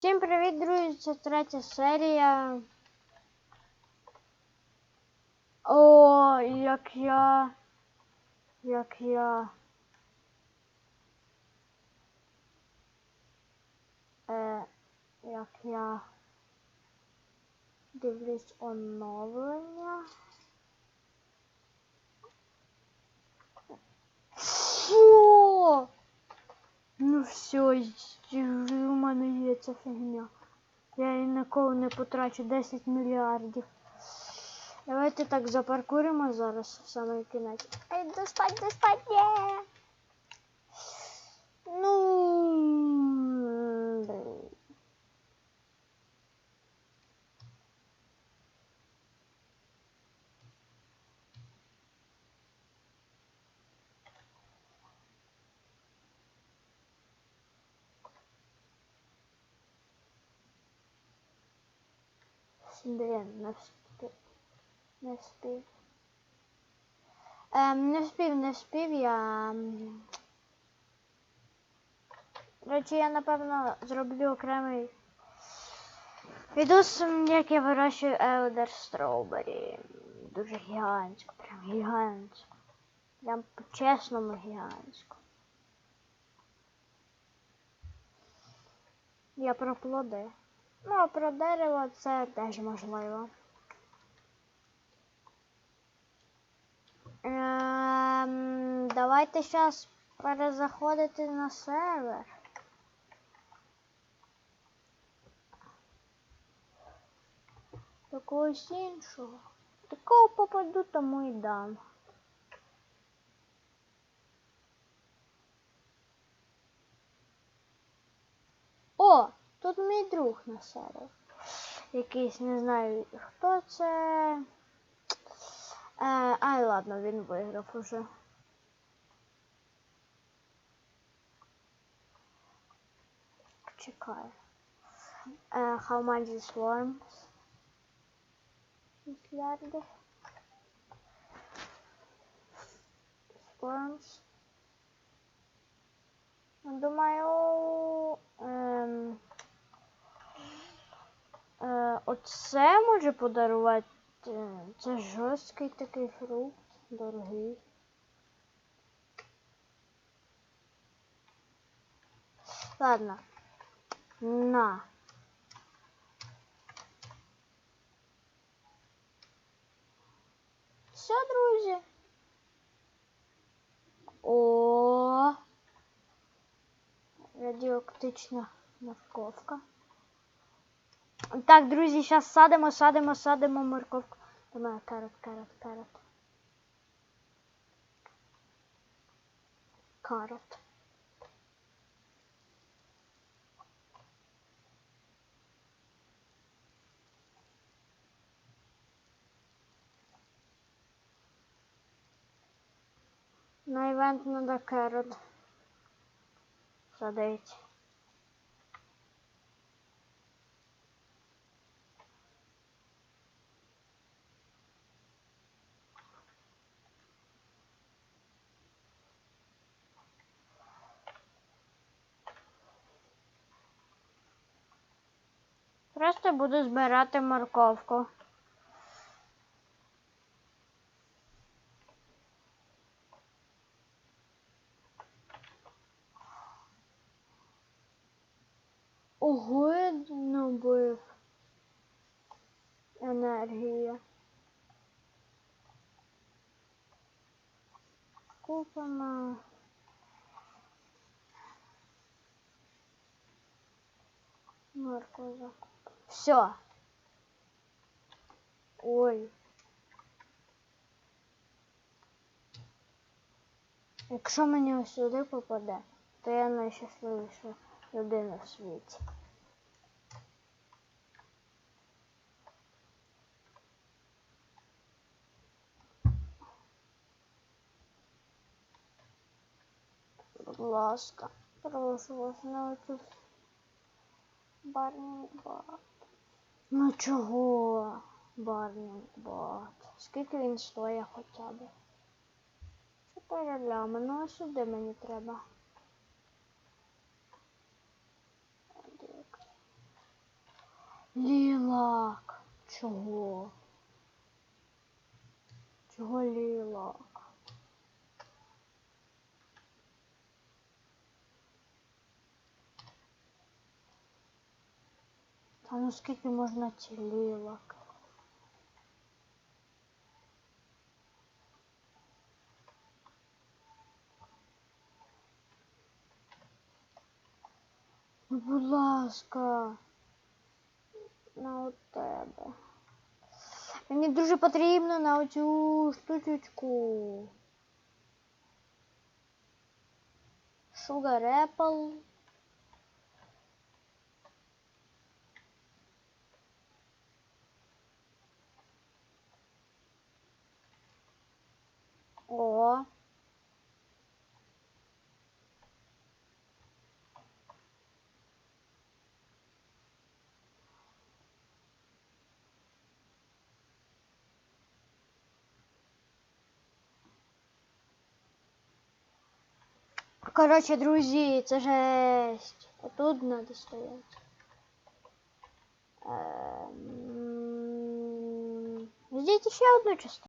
Всім привіт, друзі! Це третя серія. О, як я. Як я. Е, як я дивлюсь оновлення. Фу! Ну все, мене є ця фігня. Я її ніколи не потрачу 10 мільярдів. Давайте так запаркуримо зараз в самий кінець. Ей, достать, достать, є! Ну. Блін, не вспів. Не вспів. Ем, не вспів, не вспів я. м. Речі, я напевно зроблю окремий відос, як я вирощую Елдер Строубері. Дуже гігантсько, прям гігантсько. Прям по-чесному гігантсько. Я про плоди. Ну, а про дерево це теж можливо. Ем, давайте зараз перезаходити на сервер. До когось іншого. До кого попаду, тому і дам. О, тут мій друг на сервер. Якийсь не знаю хто це. Е, ай, ладно, він виграв уже. Чекаю. Е, how much is worms? Мільярди. Worms. Думаю, ем, е, оце може подарувати. Це жорсткий такий фрукт, дорогий. Ладно. На. Все, друзі. О. Радіоактична морковка. Так, друзі, зараз садимо, садимо, садимо морковку. Давай, карот, карот, карот. Карот. На івент надо карот. Садить. Просто буду збирати морковку. Ого, я. Енергія. Купимо. Закупимо. Все. Ой. Якщо мені сюди попаде, то я найщасливіша людина в світі. Будь ласка, прошу вас на оцю барнінг-бат. Ну чого? Барнінг-бат. Скільки він стоїть хоча б? Чотири лями. Ну а сюди мені треба. Лілак. Чого? Чого лілак? Та ну скільки можна ці лілак? Ну, будь ласка. На от тебе. Мені дуже потрібно на оцю штучечку. Sugar Apple. О. Короче, друзья, это жесть. А тут надо стоять. Эм, здесь еще одну частоту.